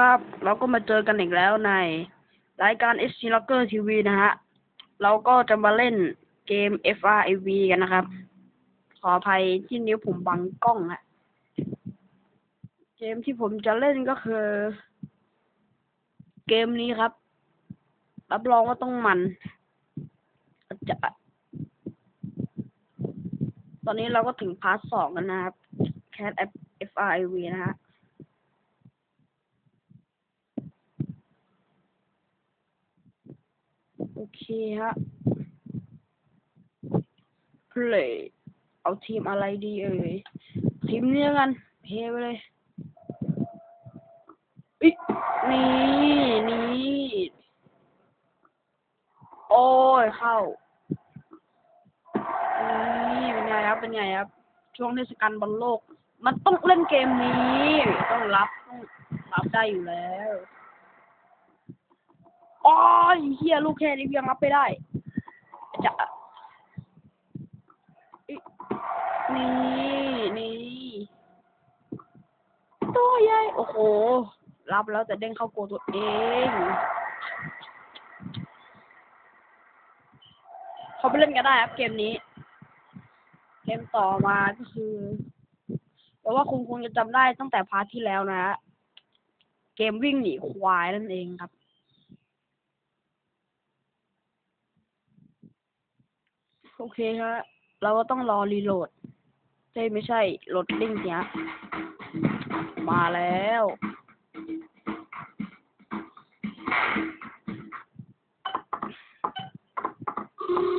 ครับเราก็มาเจอกันอีกแล้วในรายการ SC Locker TV นะฮะ เราก็จะมาเล่นเกม FRAV กันนะครับ ขออภัยที่นิ้วผมบังกล้องฮะ เกมที่ผมจะเล่นก็คือ เกมนี้ครับ รับรองว่าต้องมัน จะตอนนี้เราก็ถึงพาร์ทสองกันนะครับ Cat FRAV นะฮะ โอ เคฮะ play เอาทีมอะไรดีเอ่ย ทีมเนี้ยกัน เพไปเลยอินี่นี่โอ้ย เข้า นี่เป็นไงครับ เป็นไงครับ ช่วงเทศกาลบอลโลก มันต้องเล่นเกมนี้ ต้องรับ ต้องรับได้อยู่แล้ว โอ้ยเฮียลูกแค่นี้ยังรับไม่ได้จะนี่นี่ตัวใหญ่โอ้โห รับแล้วแต่เด้งเข้าโกตัวเองเขาไปเล่นกันได้ครับเกมนี้ เกมต่อมาก็คือเพราะว่าคุณคงจะจำได้ตั้งแต่พาร์ทที่แล้วนะฮะเกมวิ่งหนีควายนั่นเองครับ โอเคฮะเราก็ต้องรอรีโหลดใช่ไม่ใช่โหลดดิ้งเนี้ยมาแล้ว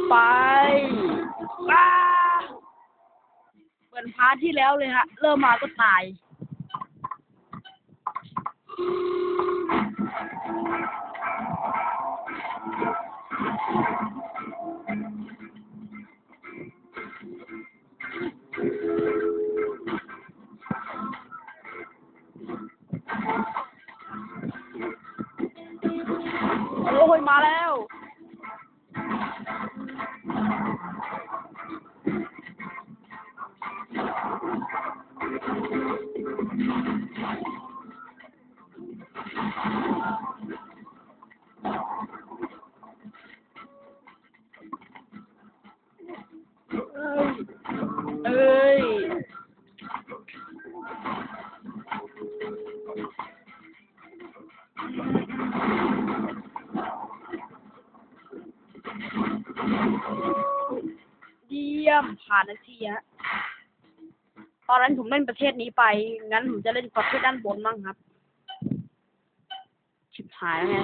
ไปอ้าเหมือนพาร์ทที่แล้วเลยฮะ เริ่มมาก็ตาย ยมาแล้ว ยี่ยมผ่านนาทีฮะตอนนั้นผมเล่นประเทศนี้ไป งั้นผมจะเล่นประเทศด้านบนบ้างครับ ชิบหายแล้วไง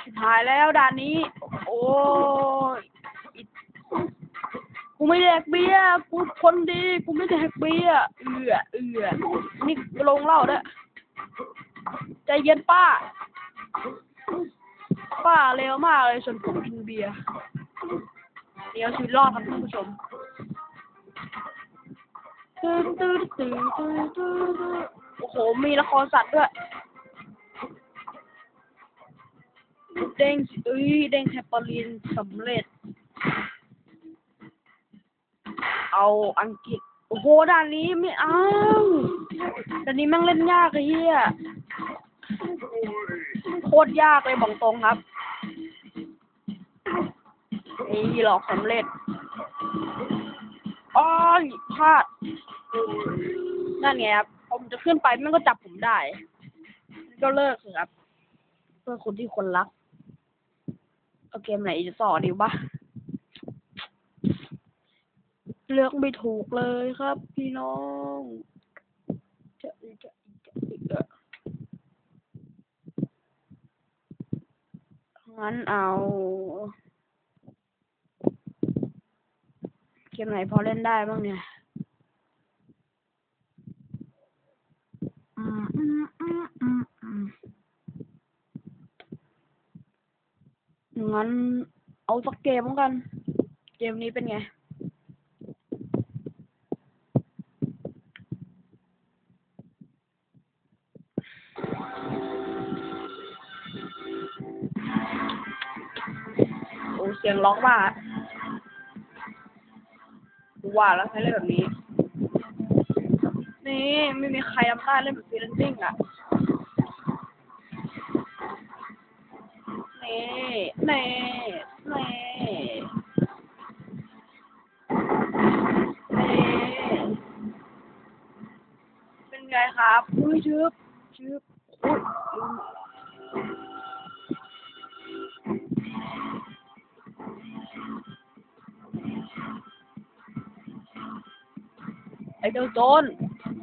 ชิบหายแล้วด่านนี้ โอ้ยกูไม่แดกเบียร์กูคนดี กูไม่แดกเบียร์เอือเอือนี่ลงเหล่าด้วยใจเย็นป้า ป้าเร็วมากเลยส่วนผมกินเบียร์เดี๋ยวชีวิตรอดครับท่านผู้ชมตื้อตื้อตื้อตื้อตื้อโอ้โห มีละครสัตว์ด้วย เด้งเอ้ยเด้งแฮปเปอรีนสำเร็จ เอาอังกฤษ โอ้โห ด่านนี้ไม่เอา ด่านนี้แม่งเล่นยากไอ้เหี้ย โคตรยากเลยบอกตรงครับนี่หลอกสำเร็จอ้อยพลาด นั่นไงครับผมจะขึ้นไปมันก็จับผมได้ ก็เลิกเถอะครับ เพื่อคนที่คนรัก เอาเกมไหนจะต่อดีวะเลือกไม่ถูกเลยครับ พี่น้องจะจะจะจะ งั้นเอา เกมไหนพอเล่นได้บ้างเนี่ยงั้นเอาสักเกมกัน เกมนี้เป็นไง เสียงล็อกว่าว่าแล้วใช้เล่นแบบนี้ นี่ไม่มีใครทำได้เล่นแบบฟรีแลนซิ่งอะ นี่นี่นี่นี่เป็นไงครับอุ้ยชึบชึบ อ้เจ้าโจร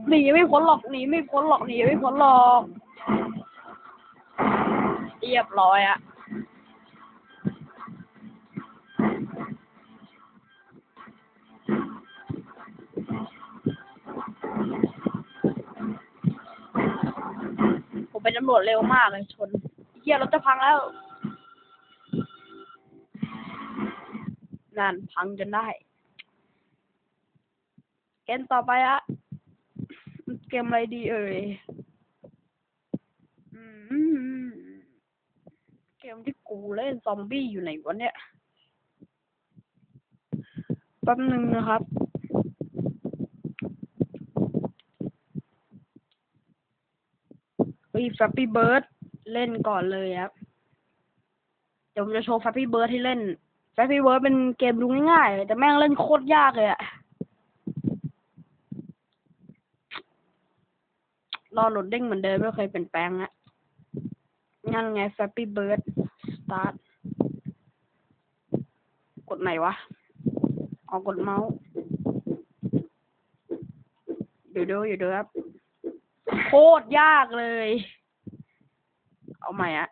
หนีไม่พ้นหรอกหนีไม่พ้นหรอกหนีไม่พ้นหรอกเรียบร้อยอะผมเป็นตำรวจเร็วมากเลยชนเฮียรถจะพังแล้วนั่นพังจนได้ มต่อไปอะเกมอะไรดีเอ่ยอืมเกมที่กูเล่นซอมบี้อยู่ไหนวะเนี่ยแป๊บหนึ่งนะครับเฮ้ย Flappy Bird เล่นก่อนเลยครับ เดี๋ยวผมจะโชว์ Flappy Bird ให้เล่น Flappy Bird เป็นเกมดูง่ายๆ แต่แม่งเล่นโคตรยากเลยอะ รอโหลดเด้งเหมือนเดิมไม่เคยเปลี่ยนแปลงอะงั้นไง Flappy Bird start กดไหนวะออกดเมาส์เดี๋ยวดูอยู่ดูครับ โคตรยากเลย เอาใหม่อะ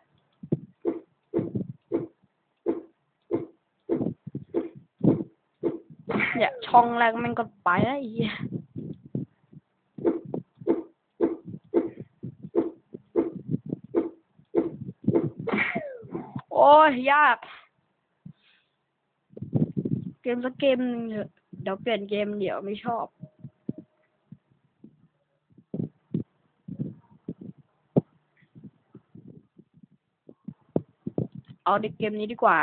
เนี่ยช่องแรกมันก็ไปแล้วอ้เหี้ยโอ้ยยาก เกมสักเกมนึงเถอะเดี๋ยวเปลี่ยนเกมเดี๋ยวไม่ชอบ เอาในเกมนี้ดีกว่า